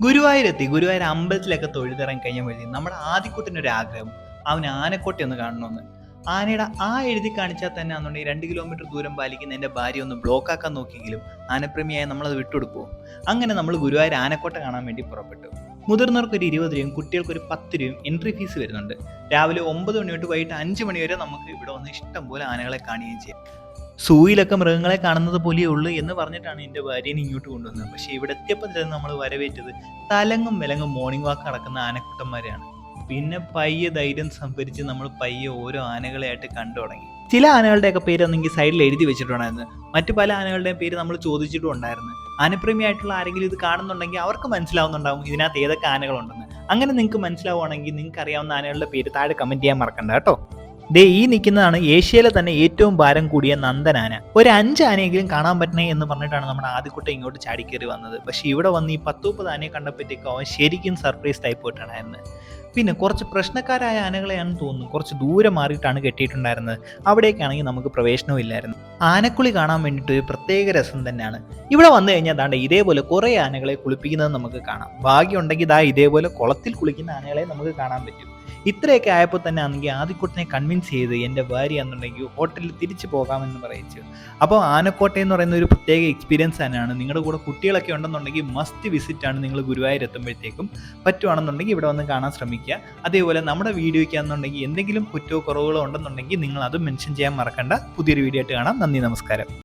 ഗുരുവായൂരെത്തി. ഗുരുവായൂർ അമ്പലത്തിലൊക്കെ തൊഴുതിറങ്ങി കഴിഞ്ഞപ്പോഴത്തേക്കും നമ്മുടെ ആദ്യക്കുട്ടിനൊരു ആഗ്രഹം അവൻ ആനക്കോട്ടെ ഒന്ന് കാണണമെന്ന്. ആനയുടെ ആ എഴുതി കാണിച്ചാൽ തന്നെ അന്നുണ്ടെങ്കിൽ രണ്ട് കിലോമീറ്റർ ദൂരം പാലിക്കുന്ന എന്റെ ഭാര്യ ഒന്ന് ബ്ലോക്ക് ആക്കാൻ നോക്കിയെങ്കിലും ആനപ്രേമിയായ നമ്മളത് വിട്ടുകൊടുക്കുമോ അങ്ങനെ നമ്മൾ ഗുരുവായൂർ ആനക്കോട്ട കാണാൻ വേണ്ടി പുറപ്പെട്ടു. മുതിർന്നവർക്ക് ഒരു ഇരുപത് രൂപയും കുട്ടികൾക്ക് ഒരു പത്ത് രൂപയും എൻട്രി ഫീസ് വരുന്നുണ്ട്. രാവിലെ ഒമ്പത് മണി തൊട്ട് വൈകിട്ട് അഞ്ച് മണി വരെ നമുക്ക് ഇവിടെ വന്ന് ഇഷ്ടം പോലെ ആനകളെ കാണുകയും ചെയ്യാം. സൂയിലൊക്കെ മൃഗങ്ങളെ കാണുന്നത് പോലെയേ ഉള്ളൂ എന്ന് പറഞ്ഞിട്ടാണ് എന്റെ ഭാര്യനെ ഇങ്ങോട്ട് കൊണ്ടുവന്നത്. പക്ഷേ ഇവിടെ എത്തിയപ്പോൾ തന്നെ നമ്മൾ വരവേറ്റത് തലങ്ങും വിലങ്ങും മോർണിംഗ് വാക്ക് നടക്കുന്ന ആനക്കുട്ടന്മാരെയാണ്. പിന്നെ പയ്യെ ധൈര്യം സംഭരിച്ച് നമ്മൾ പയ്യെ ഓരോ ആനകളെയായിട്ട് കണ്ടു തുടങ്ങി. ചില ആനകളുടെയൊക്കെ പേര് ഒന്നെങ്കിൽ സൈഡിൽ എഴുതി വെച്ചിട്ടുണ്ടായിരുന്നു. മറ്റു പല ആനകളുടെയും പേര് നമ്മൾ ചോദിച്ചിട്ടും ഉണ്ടായിരുന്നു. ആനപ്രേമിയായിട്ടുള്ള ആരെങ്കിലും ഇത് കാണുന്നുണ്ടെങ്കിൽ അവർക്ക് മനസ്സിലാവുന്നുണ്ടാവും ഇതിനകത്ത് ഏതൊക്കെ ആനകളുണ്ടെന്ന്. അങ്ങനെ നിങ്ങൾക്ക് മനസ്സിലാവുകയാണെങ്കിൽ നിങ്ങൾക്ക് അറിയാവുന്ന ആനകളുടെ പേര് താഴെ കമന്റ് ചെയ്യാൻ മറക്കണ്ട കേട്ടോ. ദേ ഈ നിൽക്കുന്നതാണ് ഏഷ്യയിലെ തന്നെ ഏറ്റവും ഭാരം കൂടിയ നന്ദനാന. ഒരു അഞ്ച് ആനയെങ്കിലും കാണാൻ പറ്റണേ എന്ന് പറഞ്ഞിട്ടാണ് നമ്മുടെ ആദ്യക്കുട്ട ഇങ്ങോട്ട് ചാടിക്കേറി വന്നത്. പക്ഷെ ഇവിടെ വന്ന് ഈ പത്ത് മുപ്പത് ആനയെ കണ്ടപ്പോഴത്തേക്കും അവൻ ശരിക്കും സർപ്രൈസ് ടൈപ്പ് പോയിട്ടാണ് പിന്നെ കുറച്ച് പ്രശ്നക്കാരായ ആനകളെയാണ് തോന്നുന്നു. കുറച്ച് ദൂരെ മാറിയിട്ടാണ് കെട്ടിയിട്ടുണ്ടായിരുന്നത്. അവിടേക്കാണെങ്കിൽ നമുക്ക് പ്രവേശനവും ഇല്ലായിരുന്നു. ആനക്കുളി കാണാൻ വേണ്ടിയിട്ട് ഒരു പ്രത്യേക രസം തന്നെയാണ്. ഇവിടെ വന്നു കഴിഞ്ഞാൽ ദാണ്ട് ഇതേപോലെ കുറേ ആനകളെ കുളിപ്പിക്കുന്നത് നമുക്ക് കാണാം. ഭാഗ്യമുണ്ടെങ്കിൽ ദാ ഇതേപോലെ കുളത്തിൽ കുളിക്കുന്ന ആനകളെ നമുക്ക് കാണാൻ പറ്റും. ഇത്രയൊക്കെ ആയപ്പോൾ തന്നെ ആണെങ്കിൽ ആദിക്കുട്ടനെ കൺവിൻസ് ചെയ്ത് എന്റെ ഭാര്യ എന്നുണ്ടെങ്കിൽ ഹോട്ടലിൽ തിരിച്ചു പോകാമെന്ന് പറയിച്ചു. അപ്പോൾ ആനക്കോട്ട എന്ന് പറയുന്ന ഒരു പ്രത്യേക എക്സ്പീരിയൻസ് തന്നെയാണ്. നിങ്ങളുടെ കൂടെ കുട്ടികളൊക്കെ ഉണ്ടെന്നുണ്ടെങ്കിൽ മസ്റ്റ് വിസിറ്റ് ആണ് നിങ്ങൾ ഗുരുവായൂർ എത്തുമ്പോഴത്തേക്കും പറ്റുവാണെന്നുണ്ടെങ്കിൽ ഇവിടെ വന്ന് കാണാൻ ശ്രമിക്കുക. അതേപോലെ നമ്മുടെ വീഡിയോയ്ക്ക് എന്തെങ്കിലും കുറ്റോ കുറവുകളോ ഉണ്ടെന്നുണ്ടെങ്കിൽ നിങ്ങൾ അത് മെൻഷൻ ചെയ്യാൻ മറക്കണ്ട. പുതിയൊരു വീഡിയോ ആയിട്ട് കാണാം. നന്ദി നമസ്കാരം.